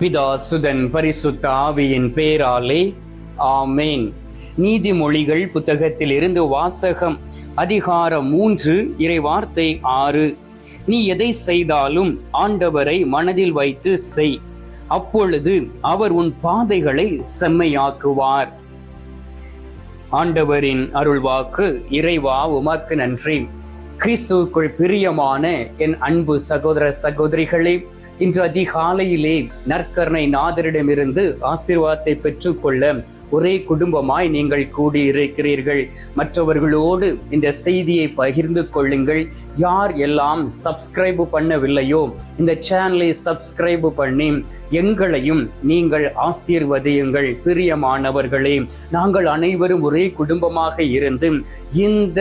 பிதா சுதன் பரிசுத்த ஆவியின் பேராலே. ஆமேன். நீதிமொழிகள் புத்தகத்தில் இருந்து வாசகம் அதிகாரம் மூன்று இறை வார்த்தை ஆறு. நீ எதை செய்தாலும் ஆண்டவரை மனதில் வைத்து செய். அப்பொழுது அவர் உன் பாதைகளை செம்மையாக்குவார். ஆண்டவரின் அருள்வாக்கு இறைவா உமக்கு நன்றி. கிறிஸ்துவுக்குள் பிரியமான என் அன்பு சகோதர சகோதரிகளே இன்று அதிகாலையிலே நற்கருணை நாதரிடமிருந்து ஆசீர்வாதத்தை பெற்றுக்கொள்ள ஒரே குடும்பமாய் நீங்கள் கூடியிருக்கிறீர்கள். மற்றவர்களோடு இந்த செய்தியை பகிர்ந்து கொள்ளுங்கள். யார் எல்லாம் சப்ஸ்கிரைப் பண்ணவில்லையோ இந்த சேனலை சப்ஸ்கிரைப் பண்ணி எங்களையும் நீங்கள் ஆசீர்வதியுங்கள் பிரியமானவர்களே. நாங்கள் அனைவரும் ஒரே குடும்பமாக இருந்து இந்த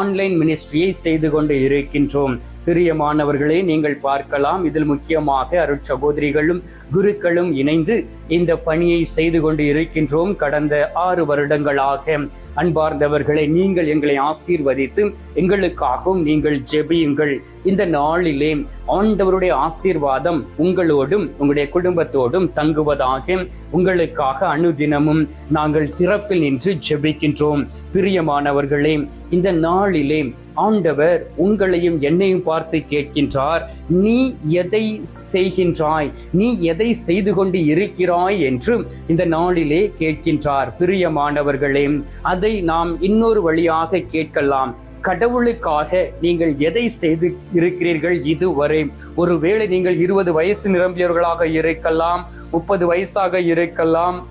ஆன்லைன் மினிஸ்ட்ரியை செய்து கொண்டு இருக்கின்றோம். பிரியமானவர்களே நீங்கள் பார்க்கலாம். இதில் முக்கியமாக அருட்சகோதரிகளும் குருக்களும் இணைந்து இந்த பணியை செய்து கொண்டு இருக்கின்றோம். கடந்த ஆறு வருடங்களாக அன்பார்ந்தவர்களை நீங்கள் எங்களை ஆசீர்வதித்து எங்களுக்காகவும் நீங்கள் ஜெபியுங்கள். இந்த நாளிலே ஆண்டவருடைய ஆசீர்வாதம் உங்களோடும் உங்களுடைய குடும்பத்தோடும் தங்குவதாக உங்களுக்காக அனுதினமும் நாங்கள் திறப்பில் நின்று ஜெபிக்கின்றோம். பிரியமானவர்களே இந்த நாளிலே ஆண்டவர் உங்களையும் என்னையும் பார்த்து கேட்கின்றார் நீ எதை செய்கின்றாய்? நீ எதை செய்து கொண்டு இருக்கிறாய்? என்று இந்த நாளிலே கேட்கின்றார். பிரியமானவர்களே அதை நாம் இன்னொரு வழியாக கேட்கலாம். கடவுளுக்காக நீங்கள் எதை செய்து இருக்கிறீர்கள் இதுவரை? ஒருவேளை நீங்கள் இருபது வயசு நிரம்பியவர்களாக இருக்கலாம் முப்பது வயசாக இருக்கலாம்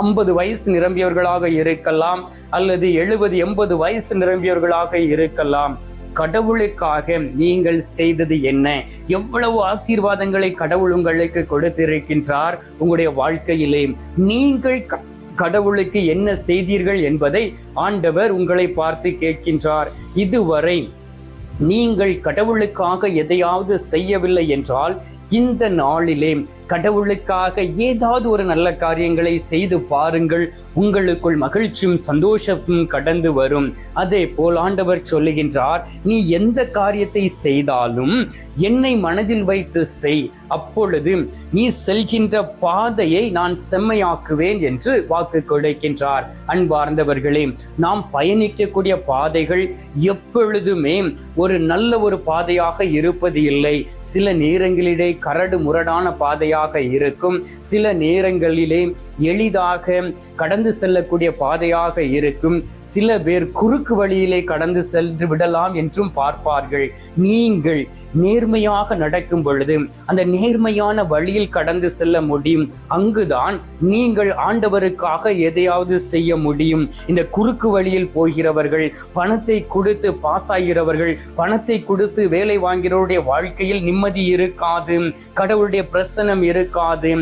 ஐம்பது வயசு நிரம்பியவர்களாக இருக்கலாம் அல்லது எழுபது எண்பது வயசு நிரம்பியவர்களாக இருக்கலாம். கடவுளுக்காக நீங்கள் செய்தது என்ன? எவ்வளவு ஆசீர்வாதங்களை கடவுள் உங்களுக்கு கொடுத்திருக்கின்றார் உங்களுடைய வாழ்க்கையிலே? நீங்கள் கடவுளுக்கு என்ன செய்தீர்கள் என்பதை ஆண்டவர் உங்களை பார்த்து கேட்கின்றார். இதுவரை நீங்கள் கடவுளுக்காக எதையாவது செய்யவில்லை என்றால் இந்த நாளிலே கடவுளுக்காக ஏதாவது ஒரு நல்ல காரியங்களை செய்து பாருங்கள். உங்களுக்குள் மகிழ்ச்சியும் சந்தோஷமும் கடந்து வரும். அதே போல் ஆண்டவர் சொல்லுகின்றார் நீ எந்த காரியத்தை செய்தாலும் என்னை மனதில் வைத்து செய். அப்பொழுது நீ செல்கின்ற பாதையை நான் செம்மையாக்குவேன் என்று வாக்கு கொடுக்கின்றார். அன்பார்ந்தவர்களே நாம் பயணிக்கக்கூடிய பாதைகள் எப்பொழுதுமே ஒரு நல்ல ஒரு பாதையாக இருப்பது இல்லை. சில நேரங்களிலே கரடு முரடான பாதையாக பாதையாக இருக்கும். சில நேரங்களிலே எளிதாக கடந்து செல்லக்கூடிய பாதையாக இருக்கும். சில பேர் குறுக்கு வழியிலே கடந்து சென்று விடலாம் என்றும் பார்ப்பார்கள். நீங்கள் நேர்மையாக நடக்கும் பொழுது அந்த நேர்மையான வழியில் கடந்து செல்ல முடியும். அங்குதான் நீங்கள் ஆண்டவருக்காக எதையாவது செய்ய முடியும். இந்த குறுக்கு வழியில் போகிறவர்கள் பணத்தை கொடுத்து பாஸ் ஆகிறவர்கள் பணத்தை கொடுத்து வேலை வாங்கிறவருடைய வாழ்க்கையில் நிம்மதி இருக்காது. கடவுளுடைய பிரசனம் இருக்காது.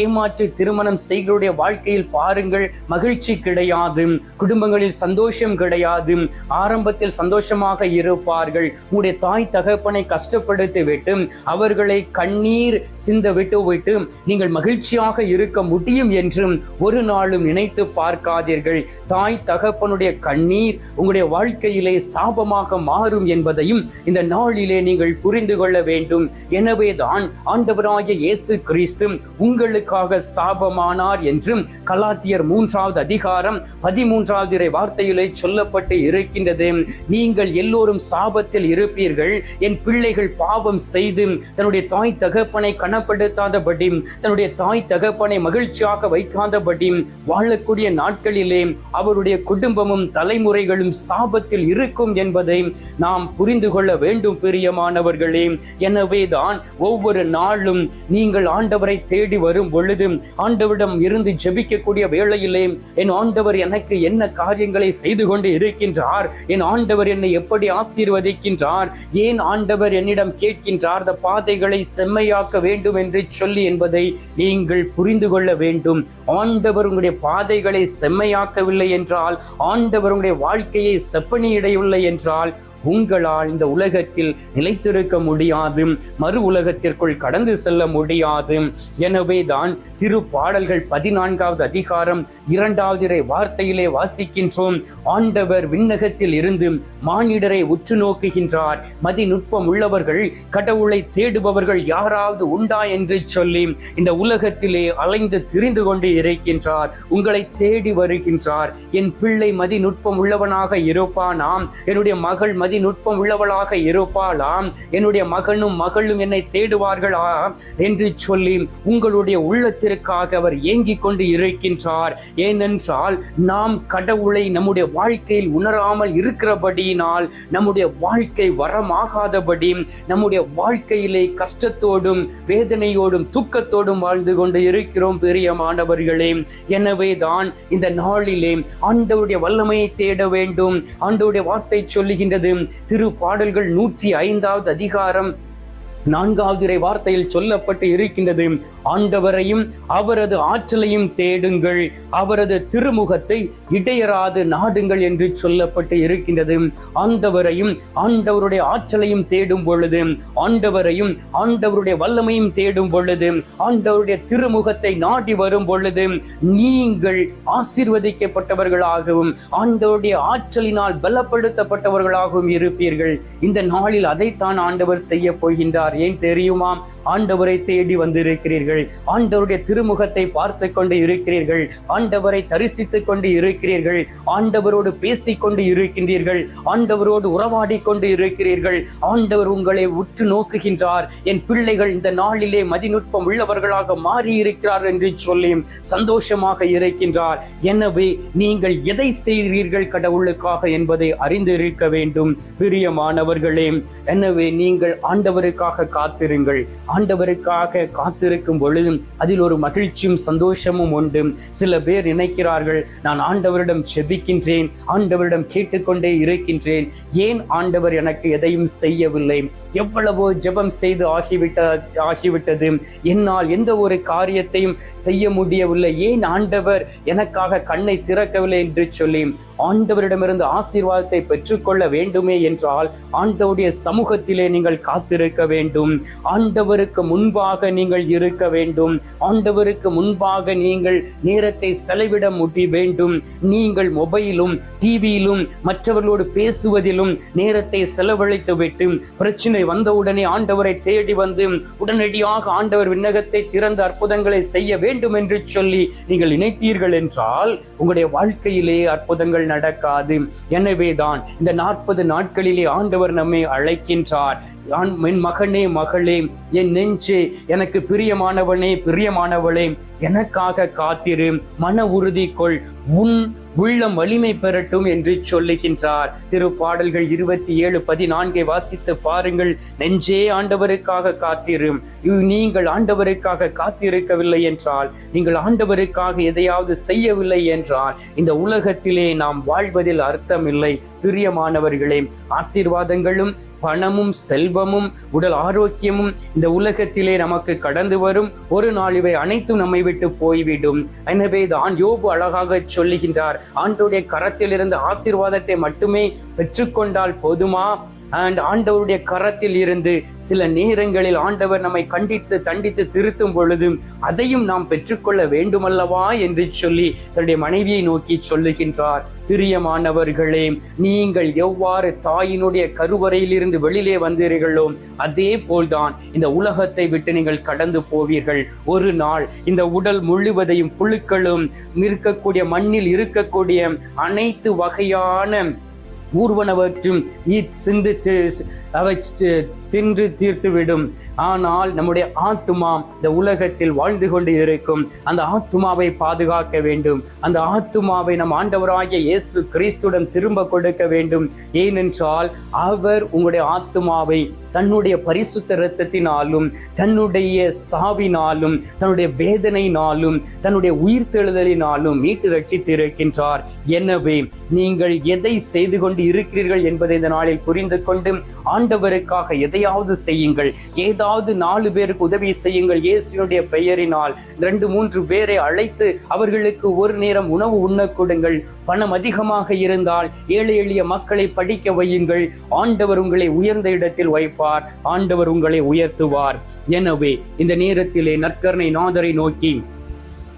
ஏமாற்றி திருமணம் செய்களுடைய வாழ்க்கையில் பாருங்கள் மகிழ்ச்சி கிடையாது. குடும்பங்களில் சந்தோஷம் கிடையாது. ஆரம்பத்தில் சந்தோஷமாக இருப்பார்கள். உங்களுடைய தாய் தகப்பனை கஷ்டப்படுத்தி விட்டு அவர்களை கண்ணீர் சிந்த விட்டு விட்டு நீங்கள் மகிழ்ச்சியாக இருக்க முடியும் என்று ஒரு நாளும் நினைத்து பார்க்காதீர்கள். தாய் தகப்பனுடைய கண்ணீர் உங்களுடைய வாழ்க்கையிலே சாபமாக மாறும் என்பதையும் இந்த நாளிலே நீங்கள் புரிந்து கொள்ள வேண்டும். எனவே தான் ஆண்டவராகிய இயேசு கிறிஸ்து உங்களுக்காக சாபமானார் என்றும் கலாத்தியர் மூன்றாவது அதிகாரம் பதிமூன்றாவது இறை வார்த்தையிலே சொல்லப்பட்டு இருக்கின்றது. நீங்கள் எல்லோரும் சாபத்தில் இருப்பீர்கள். என் பிள்ளைகள் பாவம் செய்து தன்னுடைய தாய் தகப்பனை கனப்படுத்தாதபடி தன்னுடைய தாய் தகப்பனை மகிழ்ச்சியாக வைக்காதபடி வாழக்கூடிய நாட்களிலே அவருடைய குடும்பமும் தலைமுறைகளும் சாபத்தில் இருக்கும் என்பதை நாம் புரிந்து கொள்ள வேண்டும் பிரியமானவர்களே. எனவே தான் ஒவ்வொரு நாளும் நீங்கள் ஆண்டவரை தேடி வரும் பொழுது ஆண்டவரிடம் இருந்து ஜெபிக்கக்கூடிய வேளையிலே என் ஆண்டவர் எனக்கு என்ன காரியங்களை செய்து கொண்டு இருக்கின்றார்? என் ஆண்டவர் என்னை எப்படி ஆசீர்வதிக்கின்றார்? ஏன் ஆண்டவர் என்னிடம் கேட்கின்றார்? அந்த பாதைகளை செம்மையாக்க வேண்டும் என்று சொல்லி என்பதை நீங்கள் புரிந்து கொள்ள வேண்டும். ஆண்டவர் உங்களுடைய பாதைகளை செம்மையாக்கவில்லை என்றால் ஆண்டவர் உங்களுடைய வாழ்க்கையை செப்பனியிடவில்லை என்றால் உங்களால் இந்த உலகத்தில் நிலைத்திருக்க முடியாது மறு உலகத்திற்குள் கடந்து செல்ல முடியாது எனவே தான் திரு பாடல்கள் பதினான்காவது அதிகாரம் இரண்டாவது வார்த்தையிலே வாசிக்கின்றோம். ஆண்டவர் விண்ணகத்தில் இருந்து மானிடரை உற்று நோக்குகின்றார். மதிநுட்பம் உள்ளவர்கள் கடவுளை தேடுபவர்கள் யாராவது உண்டா என்று சொல்லி இந்த உலகத்திலே அலைந்து திரிந்து கொண்டு இருக்கின்றார். உங்களை தேடி வருகின்றார். என் பிள்ளை மதிநுட்பம் உள்ளவனாக இருப்பானாம். என்னுடைய மகள் நுட்பம் உள்ளவளாக இருப்பாளாம். என்னுடைய மகனும் மகளும் என்னை தேடுவார்களா? என்று சொல்லி உங்களுடைய உள்ளத்திற்காக அவர் ஏங்கிக் கொண்டு இருக்கின்றார். ஏனென்றால் நாம் கடவுளை நம்முடைய வாழ்க்கையில் உணராமல் இருக்கிறபடியினால் நம்முடைய வாழ்க்கை வரமாகாதபடி நம்முடைய வாழ்க்கையிலே கஷ்டத்தோடும் வேதனையோடும் துக்கத்தோடும் வாழ்ந்து கொண்டு இருக்கிறோம் பிரியமானவர்களே. எனவே தான் இந்த நாளிலே ஆண்டவருடைய வல்லமையை தேட வேண்டும். ஆண்டவருடைய வார்த்தை சொல்லுகின்றது திரு பாடல்கள் நூற்றி ஐந்தாவது அதிகாரம். நான்காவது இறை வார்த்தையில் சொல்லப்பட்டு இருக்கின்றது. ஆண்டவரையும் அவரது ஆற்றலையும் தேடுங்கள். அவரது திருமுகத்தை இடையராது நாடுங்கள் என்று சொல்லப்பட்டு இருக்கின்றது. ஆண்டவரையும் ஆண்டவருடைய ஆற்றலையும் தேடும் பொழுது ஆண்டவரையும் ஆண்டவருடைய வல்லமையும் தேடும் பொழுது ஆண்டவருடைய திருமுகத்தை நாடி வரும் பொழுது நீங்கள் ஆசீர்வதிக்கப்பட்டவர்களாகவும் ஆண்டவருடைய ஆற்றலினால் பலப்படுத்தப்பட்டவர்களாகவும் இருப்பீர்கள். இந்த நாளில் அதைத்தான் ஆண்டவர் செய்ய போகின்றார். ஏன் தெரியுமா ஆண்டவரை தேடி வந்திருக்கிறீர்கள். ஆண்டவருடைய திருமுகத்தை பார்த்து கொண்டு இருக்கிறீர்கள். ஆண்டவரை தரிசித்துக் கொண்டு இருக்கிறீர்கள். ஆண்டவரோடு பேசிக்கொண்டு இருக்கின்றீர்கள். ஆண்டவரோடு உறவாடி கொண்டு இருக்கிறீர்கள். ஆண்டவர் உங்களை உற்று நோக்குகின்றார். என் பிள்ளைகள் இந்த நாளிலே மதிநுட்பம் உள்ளவர்களாக மாறி இருக்கிறார் என்று சொல்லி சந்தோஷமாக இருக்கின்றார். எனவே நீங்கள் எதை செய்கிறீர்கள் கடவுளுக்காக என்பதை அறிந்து இருக்க வேண்டும். பிரியமானவர்களே எனவே நீங்கள் ஆண்டவருக்காக காத்திருங்கள். ஆண்டவருக்காக காத்திருக்கும் பொழுதும் அதில் ஒரு மகிழ்ச்சியும் சந்தோஷமும் உண்டு. சில பேர் நினைக்கிறார்கள் நான் ஆண்டவரிடம் செபிக்கின்றேன் ஆண்டவரிடம் கேட்டுக்கொண்டே இருக்கின்றேன். ஏன் ஆண்டவர் எனக்கு எதையும் செய்யவில்லை? எவ்வளவோ ஜெபம் செய்து ஆகிவிட்ட ஆகிவிட்டது. என்னால் எந்த ஒரு காரியத்தையும் செய்ய முடியவில்லை. ஏன் ஆண்டவர் எனக்காக கண்ணை திறக்கவில்லை என்று சொல்லி ஆண்டவரிடமிருந்து ஆசீர்வாதத்தை பெற்றுக்கொள்ள வேண்டுமே என்றால் ஆண்டவருடைய சமூகத்திலே நீங்கள் காத்திருக்க வேண்டும். வேண்டும். ஆண்டவருக்கு முன்பாக நீங்கள் இருக்க வேண்டும். ஆண்டவருக்கு முன்பாக நீங்கள் நேரத்தை செலவிட முடி வேண்டும். நீங்கள் மொபைலும் டிவியிலும் மற்றவர்களோடு பேசுவதிலும் நேரத்தை செலவழித்து விட்டு பிரச்சனை வந்தவுடனே ஆண்டவரை தேடி வந்து உடனடியாக ஆண்டவர் விண்ணகத்தை திறந்த அற்புதங்களை செய்ய வேண்டும் என்று சொல்லி நீங்கள் நினைத்தீர்கள் என்றால் உங்களுடைய வாழ்க்கையிலே அற்புதங்கள் நடக்காது. எனவேதான் இந்த நாற்பது நாட்களிலே ஆண்டவர் நம்மை அழைக்கின்றார். என் மகனே மகளே என் நெஞ்சே எனக்கு பிரியமானவனே பிரியமானவளே எனக்காக காத்திரு மன உறுதி கொள். உன் உள்ளம் வலிமை பெறட்டும் என்று சொல்லுகின்றார். திருப்பாடல்கள் இருபத்தி ஏழு பதினான்கை வாசித்து பாருங்கள். நெஞ்சே ஆண்டவருக்காக காத்திரும் நீங்கள் ஆண்டவருக்காக காத்திருக்கவில்லை என்றால் நீங்கள் ஆண்டவருக்காக எதையாவது செய்யவில்லை என்றால் இந்த உலகத்திலே நாம் வாழ்வதில் அர்த்தமில்லை. பிரியமானவர்களே ஆசீர்வாதங்களும் பணமும் செல்வமும் உடல் ஆரோக்கியமும் இந்த உலகத்திலே நமக்கு கடந்து வரும். ஒரு நாள் இவை அனைத்தும் நம்மை விட்டு போய்விடும். எனவே தான் யோபு அழகாக சொல்லுகின்றார். ஆண்டோடைய கரத்திலிருந்து ஆசீர்வாதத்தை மட்டுமே பெற்றுக்கொண்டால் போதுமா? அண்ட் ஆண்டவருடைய கரத்தில் இருந்து சில நேரங்களில் ஆண்டவர் நம்மை கண்டித்து தண்டித்து திருத்தும் பொழுது அதையும் நாம் பெற்றுக்கொள்ள வேண்டுமல்லவா என்று சொல்லி தன்னுடைய மனைவியை நோக்கி சொல்லுகின்றார். பிரியமானவர்களே நீங்கள் எவ்வாறு தாயினுடைய கருவறையிலிருந்து வெளியிலே வந்தீர்களோ அதே போல்தான் இந்த உலகத்தை விட்டு நீங்கள் கடந்து போவீர்கள். ஒரு நாள் இந்த உடல் முழுவதையும் புழுக்களும் இருக்கக்கூடிய மண்ணில் இருக்கக்கூடிய அனைத்து வகையான ஊர்வனவற்றும் சிந்தித்து அவை தின்று தீர்த்துவிடும். ஆனால் நம்முடைய ஆத்துமா இந்த உலகத்தில் வாழ்ந்து கொண்டு இருக்கும். அந்த ஆத்துமாவை பாதுகாக்க வேண்டும். அந்த ஆத்துமாவை நம் ஆண்டவராகிய இயேசு கிறிஸ்துடன் திரும்ப கொடுக்க வேண்டும். ஏனென்றால் அவர் உங்களுடைய ஆத்துமாவை தன்னுடைய பரிசுத்த இரத்தத்தினாலும் தன்னுடைய சாவினாலும் தன்னுடைய வேதனையினாலும் தன்னுடைய உயிர்த்தெழுதலினாலும் மீட்டு ரட்சித்திருக்கின்றார். எனவே நீங்கள் எதை செய்து கொண்டு இருக்கிறீர்கள் என்பதை இந்த நாளில் புரிந்து கொண்டு ஆண்டவருக்காக எதை எதையாவது செய்யுங்கள். ஏதாவது நாலு பேருக்கு உதவி செய்யுங்கள். இயேசுனுடைய பெயரினால் ரெண்டு மூன்று பேரை அழைத்து அவர்களுக்கு ஒரு நேரம் உணவு உண்ண கொடுங்கள். பணம் அதிகமாக இருந்தால் ஏழை எளிய மக்களை படிக்க வையுங்கள். ஆண்டவர் உங்களை உயர்ந்த இடத்தில் வைப்பார். ஆண்டவர் உங்களை உயர்த்துவார். எனவே இந்த நேரத்திலே நற்கரணை நாதரை நோக்கி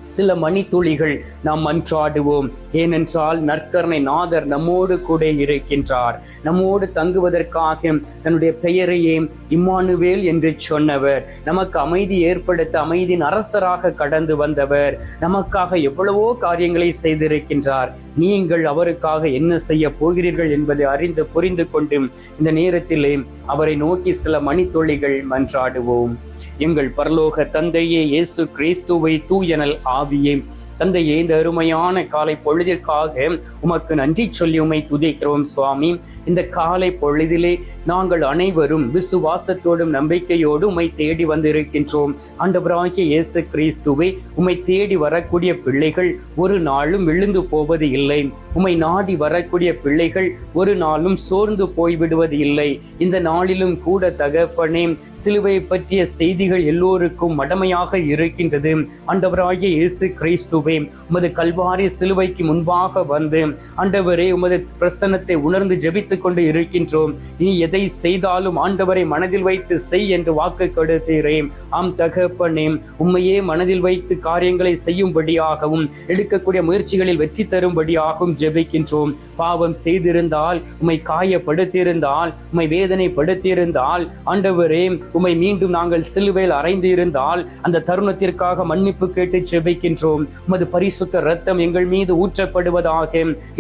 சில மணித்துளிகள் நாம் மன்றாடுவோம். ஏனென்றால் நற்கரணை நாதர் நம்மோடு கூட இருக்கின்றார். நம்மோடு தங்குவதற்காக தன்னுடைய பெயரையே இம்மானுவேல் என்று சொன்னவர். நமக்கு அமைதி ஏற்படுத்த அமைதியின் அரசராக கடந்து வந்தவர். நமக்காக எவ்வளவோ காரியங்களை செய்திருக்கின்றார். நீங்கள் அவருக்காக என்ன செய்ய போகிறீர்கள் என்பதை அறிந்து புரிந்து கொண்டு இந்த நேரத்திலே அவரை நோக்கி சில மணித்துளிகள் மன்றாடுவோம். எங்கள் பரலோக தந்தையே இயேசு கிறிஸ்துவை தூயனல் ஆவியை தந்தையே இந்த அருமையான காலை பொழுதிற்காக உமக்கு நன்றி சொல்லி உமை துதிக்கிறோம் சுவாமி. இந்த காலை பொழுதிலே நாங்கள் அனைவரும் விசுவாசத்தோடும் நம்பிக்கையோடு உமை தேடி வந்திருக்கின்றோம். ஆண்டவராகிய இயேசு கிறிஸ்துவை உமை தேடி வரக்கூடிய பிள்ளைகள் ஒரு நாளும் விழுந்து போவது இல்லை. உமை நாடி வரக்கூடிய பிள்ளைகள் ஒரு நாளும் சோர்ந்து போய்விடுவது இல்லை. இந்த நாளிலும் கூட தகப்பனே சிலுவை பற்றிய செய்திகள் எல்லோருக்கும் மடமையாக இருக்கின்றது. ஆண்டவராகிய இயேசு கிறிஸ்துவை உமது கல்வாரி சிலுவைக்கு முன்பாக வந்து ஆண்டவரே உமது பிரசன்னத்தை உணர்ந்து ஜெபித்துக் கொண்டு இருக்கின்றோம். நீ எதை செய்தாலும் ஆண்டவரை மனதில் வைத்து செய் என்று வாக்கு கொடுத்தீரே ஆம் தகப்பனே உண்மையே மனதில் வைத்து காரியங்களை செய்யும்படியாகவும் எடுக்கக்கூடிய முயற்சிகளில் வெற்றி தரும்படியாகவும் ஜெபிக்கின்றோம். பாவம் செய்திருந்தால் உம்மை காயப்படுத்தியிருந்தால் உம்மை வேதனைப்படுத்தியிருந்தால் ஆண்டவரே உம்மை மீண்டும் நாங்கள் சிலுவையில் அறைந்திருந்தால் அந்த தருணத்திற்காக மன்னிப்பு கேட்டு ஜெபிக்கின்றோம். உமது பரிசுத்த ரத்தம் எங்கள் மீது ஊற்றப்படுவதாக.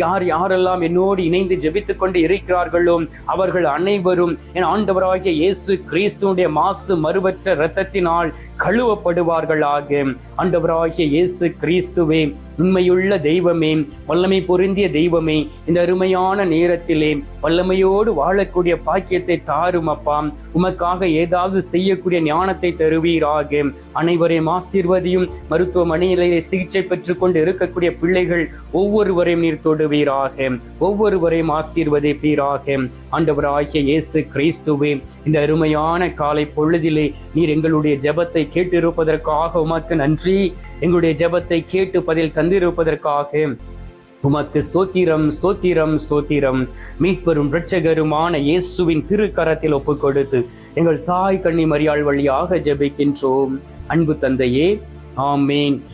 யார் யாரெல்லாம் என்னோடு இணைந்து ஜெபித்துக் கொண்டு இருக்கிறார்களோ அவர்கள் அனைவரும் என் ஆண்டவராகிய இயேசு கிறிஸ்துவனுடைய மாசு மறுபற்ற இரத்தத்தினால் கழுவப்படுவார்களாக. ஆண்டவராகிய இயேசு கிறிஸ்துவே உண்மையுள்ள தெய்வமே வல்லமை பொருந்திய தெய்வமே இந்த அருமையான நேரத்திலே வல்லமையோடு வாழக்கூடிய பாக்கியத்தை தாரும் அப்பா. உமக்காக ஏதாவது செய்யக்கூடிய ஞானத்தை தருவீராக. அனைவரையும் ஆசீர்வதியும் மருத்துவமனையிலே சிகிச்சை பெற்றுக் கொண்டு இருக்கக்கூடிய பிள்ளைகள் ஒவ்வொருவரையும் நீர் தொடுவீராக. ஒவ்வொருவரையும் ஆசீர்வதிப்பீராக. ஆண்டவராகிய இயேசு கிறிஸ்துவே இந்த அருமையான காலை பொழுதிலே நீர் எங்களுடைய ஜெபத்தை கேட்டிருப்பதற்காக உமக்கு நன்றி. எங்களுடைய ஜெபத்தை கேட்டு பதில் தந்திருப்பதற்காக உமக்கு ஸ்தோத்திரம் ஸ்தோத்திரம் ஸ்தோத்திரம். மீட்பெரும் இரட்சகருமான இயேசுவின் திருக்கரத்தில் ஒப்பு கொடுத்து எங்கள் தாய் கண்ணி மரியாள் வழியாக ஜெபிக்கின்றோம். அன்பு தந்தையே ஆமேன்.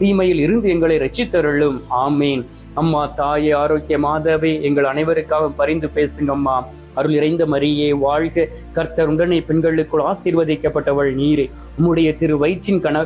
தீமையில் இருந்து எங்களை ரட்சித்தருளும். ஆமேன். அம்மா தாயே ஆரோக்கிய மாதவே எங்கள் அனைவருக்காக பரிந்து பேசுங்க அம்மா. அருள் இறைந்த மரியே வாழ்க. கர்த்தர் உடனே பெண்களுக்குள் ஆசீர்வதிக்கப்பட்டவள் நீரே. உம்முடைய திரு வயிற்றின் கண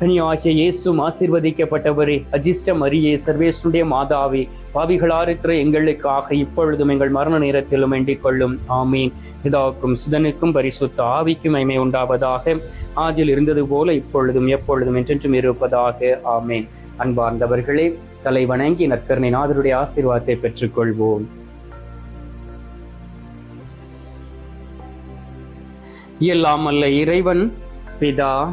கனியாகிய இயேசும் ஆசீர்வதிக்கப்பட்டவரே. அஜிஷ்ட மரியே சர்வேஸ்வருடைய மாதாவே. பாவிகளாருக்கிற எங்களுக்காக இப்பொழுதும் எங்கள் மரண நேரத்திலும் வேண்டிக் கொள்ளும். ஆமீன். பிதாவுக்கும் சுதனுக்கும் பரிசுத்த ஆவிக்கும் மைமை உண்டாவதாக. ஆதியில் இருந்தது போல இப்பொழுதும் எப்பொழுதும் என்றென்றும் இருப்பதாக. ஆமேன். அன்பார்ந்தவர்களே தலை வணங்கி நற்கரணை நாதருடைய ஆசீர்வாதத்தை பெற்றுக்கொள்வோம். எல்லாம் அல்ல இறைவன் பிதா